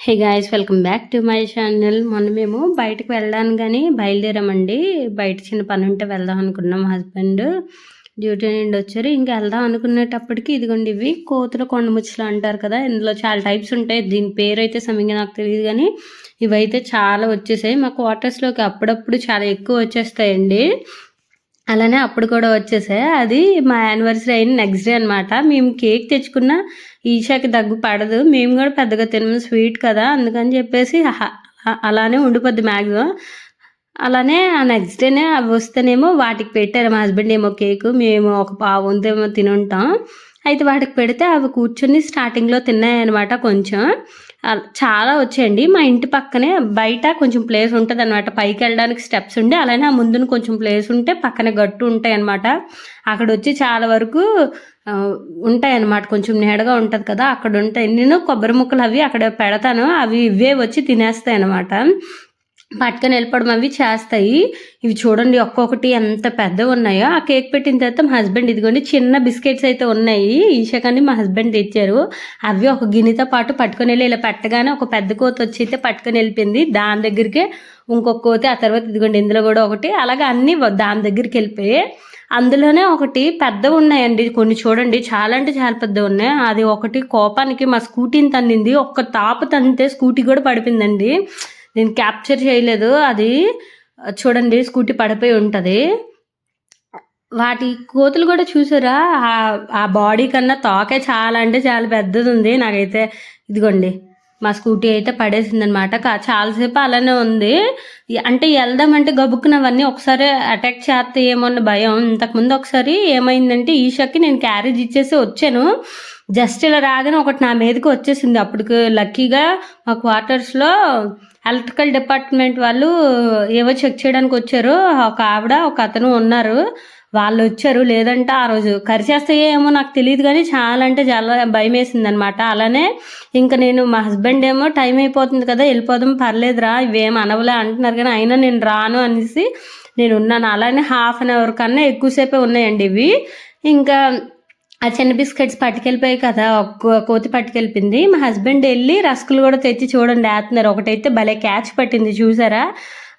Hey guys welcome back to my channel మొన్న మేము బయటకు వెళ్ళడానికి కానీ బయలుదేరామండి. బయట చిన్న పని ఉంటే వెళ్దాం అనుకున్నాం హస్బెండ్. డ్యూటీ నుండి వచ్చారు. ఇంకా వెళ్దాం అనుకునేటప్పటికి ఇదిగోండి ఇవి కోతుల కొండముచ్చలు అంటారు కదా ఇందులో చాలా టైప్స్ ఉంటాయి. దీని పేరు అయితే సమంగా నాకు తెలియదు కానీ ఇవైతే చాలా వచ్చేసాయి. మా క్వార్టర్స్లోకి అప్పుడప్పుడు చాలా ఎక్కువ వచ్చేస్తాయండి. అలానే అప్పుడు కూడా వచ్చేసే. అది మా యానివర్సరీ అయిన నెక్స్ట్ డే అనమాట మేము కేక్ తెచ్చుకున్న ఈషాకి దగ్గు పడదు. మేము కూడా పెద్దగా తినము స్వీట్ కదా అందుకని చెప్పేసి అలానే ఉండిపోద్ది మ్యాక్సిమం అలానే ఆ నెక్స్ట్ డేనే అవి వస్తేనేమో వాటికి పెట్టారు మా హస్బెండ్ ఏమో కేకు మేము ఒక పావు ఉందేమో తినుంటాం. అయితే వాటికి పెడితే అవి కూర్చొని స్టార్టింగ్లో తిన్నాయన్నమాట కొంచెం. చాలా వచ్చాయండి. మా ఇంటి పక్కనే బయట కొంచెం ప్లేస్ ఉంటుంది అనమాట పైకి వెళ్ళడానికి స్టెప్స్ ఉండి అలానే ఆ ముందున కొంచెం ప్లేస్ ఉంటే పక్కన గట్టు ఉంటాయి అనమాట అక్కడ వచ్చి చాలా వరకు ఉంటాయి అనమాట కొంచెం నీడగా ఉంటుంది కదా అక్కడ ఉంటాయి. నేను కొబ్బరి ముక్కలు అవి అక్కడ పెడతాను. అవి ఇవే వచ్చి తినేస్తాయి అనమాట పట్టుకొని వెళ్ళిపోవడం అవి చేస్తాయి. ఇవి చూడండి ఒక్కొక్కటి ఎంత పెద్దవి ఉన్నాయో. ఆ కేక్ పెట్టిన తర్వాత మా హస్బెండ్ ఇదిగోండి చిన్న బిస్కెట్స్ అయితే ఉన్నాయి. ఈషాకాన్ని మా హస్బెండ్ తెచ్చారు. అవి ఒక గిన్నెతో పాటు పట్టుకొని వెళ్ళి ఇలా పెట్టగానే ఒక పెద్ద కోత వచ్చి అయితే పట్టుకొని వెళ్ళిపోయింది. దాని దగ్గరికే ఇంకొక కోతి ఆ తర్వాత ఇదిగోండి ఇందులో కూడా ఒకటి. అలాగే అన్నీ దాని దగ్గరికి వెళ్ళిపోయి అందులోనే ఒకటి పెద్ద ఉన్నాయండి. కొన్ని చూడండి. చాలా అంటే చాలా పెద్ద ఉన్నాయి. అది ఒకటి కోపానికి మా స్కూటీని తన్నింది. ఒక్క తాపు తంతే స్కూటీ కూడా పడిపోయిందండి. నేను క్యాప్చర్ చేయలేదు. అది చూడండి స్కూటీ పడిపోయి ఉంటుంది. వాటి కోతులు కూడా చూసారా? ఆ బాడీ కన్నా తోకే చాలా అంటే చాలా పెద్దది ఉంది నాకైతే ఇదిగోండి మా స్కూటీ అయితే పడేసింది అనమాట చాలాసేపు అలానే ఉంది. అంటే వెళ్దామంటే గబుక్కునవన్నీ ఒకసారి అటాక్ చేస్తే అన్న భయం. ఇంతకుముందు ఒకసారి ఏమైందంటే ఈషాకి నేను క్యారేజ్ ఇచ్చేసి వచ్చాను. జస్ట్ ఇలా రాగానే ఒకటి నా మీదకి వచ్చేసింది. అప్పటికి లక్కీగా మా క్వార్టర్స్లో ఎలక్ట్రికల్ డిపార్ట్మెంట్ వాళ్ళు ఏవో చెక్ చేయడానికి వచ్చారు. ఒక ఆవిడ ఒక అతను ఉన్నారు. వాళ్ళు వచ్చారు. లేదంటే ఆ రోజు కరిచేస్తాయో ఏమో నాకు తెలియదు కానీ చాలా అంటే చాలా భయం వేసింది అనమాట అలానే ఇంకా నేను మా హస్బెండ్ ఏమో టైం అయిపోతుంది కదా వెళ్ళిపోదాం పర్లేదురా ఇవేం అనవలే అంటున్నారు కానీ అయినా నేను రాను అనేసి నేను ఉన్నాను. అలానే హాఫ్ అన్ అవర్ కన్నా ఎక్కువసేపే ఉన్నాయండి ఇవి. ఇంకా ఆ చిన్న బిస్కెట్స్ పట్టుకెళ్ళిపోయి కదా ఒక్క కోతి పట్టుకెళ్ళిపోయింది. మా హస్బెండ్ వెళ్ళి రస్కులు కూడా తెచ్చి చూడండి వేస్తున్నారు ఒకటైతే భలే క్యాచ్ పట్టింది చూసారా?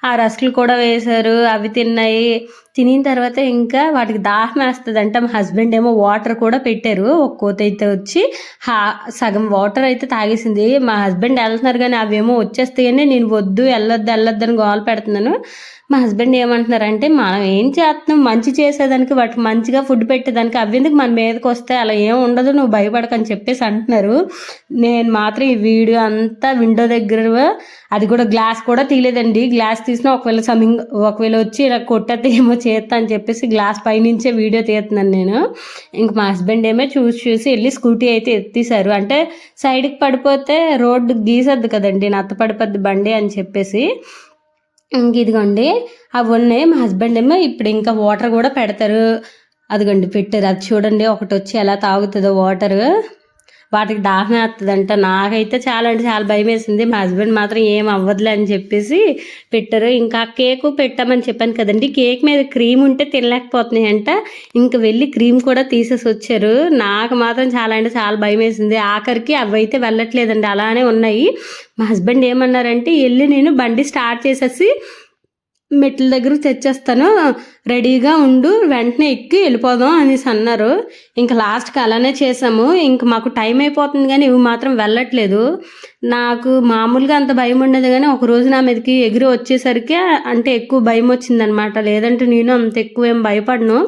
ఆ రస్కులు కూడా వేశారు అవి తిన్నాయి. తినిన తర్వాత ఇంకా వాటికి దాహం వేస్తుంది అంటే మా హస్బెండ్ ఏమో వాటర్ కూడా పెట్టారు. ఒక కోత అయితే వచ్చి హా సగం వాటర్ అయితే తాగేసింది. మా హస్బెండ్ వెళ్తున్నారు కానీ అవేమో వచ్చేస్తాయని నేను వద్దు వెళ్ళొద్దు వెళ్ళొద్దు అని గోల పెడుతున్నాను. మా హస్బెండ్ ఏమంటున్నారంటే మనం ఏం చేస్తున్నాం? మంచి చేసేదానికి వాటికి మంచిగా ఫుడ్ పెట్టేదానికి అవి ఎందుకు మన మీదకి వస్తే అలా ఏం ఉండదు నువ్వు భయపడకని చెప్పేసి అంటున్నారు. నేను మాత్రం ఈ వీడియో అంతా విండో దగ్గర అది కూడా గ్లాస్ కూడా తీయలేదండి. గ్లాస్ తీసినా ఒకవేళ సమింగ్ ఒకవేళ వచ్చి ఇలా కొట్టేస్తే ఏమో చేస్తా అని చెప్పేసి గ్లాస్ పైనుంచే వీడియో తీస్తున్నాను నేను. ఇంక మా హస్బెండ్ ఏమో చూసి చూసి వెళ్ళి స్కూటీ అయితే ఎత్తేసారు. అంటే సైడ్కి పడిపోతే రోడ్డు గీసద్దు కదండి నత్త పడిపోద్ది బండి అని చెప్పేసి. ఇంక ఇదిగోండి అవి ఉన్నాయి. మా హస్బెండ్ ఏమో ఇప్పుడు ఇంకా వాటర్ కూడా పెడతారు. అదిగోండి పెట్టారు. అది చూడండి ఒకటి వచ్చి ఎలా తాగుతుందో వాటర్ వాటికి దాహం వేస్తుందంట నాకైతే చాలా అంటే చాలా భయం వేసింది. మా హస్బెండ్ మాత్రం ఏం అవ్వదులే అని చెప్పేసి పెట్టారు. ఇంకా కేకు పెట్టామని చెప్పాను కదండి. కేక్ మీద క్రీమ్ ఉంటే తినలేకపోతున్నాయి అంట ఇంక వెళ్ళి క్రీమ్ కూడా తీసేసి వచ్చారు. నాకు మాత్రం చాలా అంటే చాలా భయం వేసింది. ఆఖరికి అవి అయితే వెళ్ళట్లేదండి. అలానే ఉన్నాయి. మా హస్బెండ్ ఏమన్నారంటే వెళ్ళి నేను బండి స్టార్ట్ చేసేసి మెట్ల దగ్గర తెచ్చేస్తాను. రెడీగా ఉండు వెంటనే ఎక్కి వెళ్ళిపోదాం అనేసి అన్నారు. ఇంకా లాస్ట్కి అలానే చేసాము ఇంక మాకు టైం అయిపోతుంది కానీ ఇవి మాత్రం వెళ్ళట్లేదు. నాకు మామూలుగా అంత భయం ఉండదు కానీ ఒక రోజు నా మీదకి ఎగిరి వచ్చేసరికి అంటే ఎక్కువ భయం వచ్చిందనమాట. లేదంటే నేను అంత ఎక్కువ ఏం భయపడను.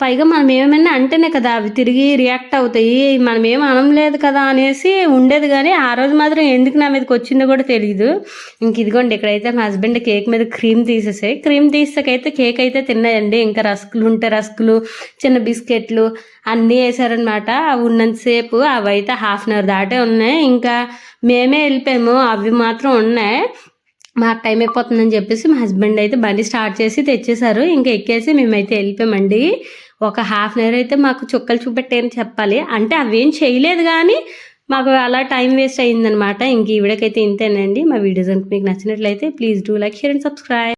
పైగా మనం ఏమైనా అంటేనే కదా అవి తిరిగి రియాక్ట్ అవుతాయి. మనం ఏం అనలేదు కదా అనేసి ఉండేది కానీ ఆ రోజు మాత్రం ఎందుకు నా మీదకి వచ్చిందో కూడా తెలియదు ఇంక ఇదిగోండి ఇక్కడైతే మా హస్బెండ్ కేక్ మీద క్రీమ్ తీసేసాయి. క్రీమ్ తీసాకైతే కేక్ అయితే తిన్నాయండి. ఇంకా రస్కులు ఉంటే రస్కులు చిన్న బిస్కెట్లు అన్నీ వేసారనమాట అవి ఉన్నంతసేపు అవి అయితే హాఫ్ అన్ అవర్ దాటే ఉన్నాయి. ఇంకా మేమే వెళ్ళిపోయాము. అవి మాత్రం ఉన్నాయి. మాకు టైం అయిపోతుందని చెప్పేసి మా హస్బెండ్ అయితే బండి స్టార్ట్ చేసి తెచ్చేశారు. ఇంకా ఎక్కేసి మేమైతే వెళ్ళిపోయామండి. ఒక హాఫ్ అన్ అవర్ అయితే మాకు చుక్కలు చూపెట్టేయని చెప్పాలి. అంటే అవేం చేయలేదు కానీ మాకు అలా టైం వేస్ట్ అయిందనమాట ఇంక ఈవిడకైతే ఇంతేనండి. మా వీడియోస్ మీకు నచ్చినట్లయితే please do like share and subscribe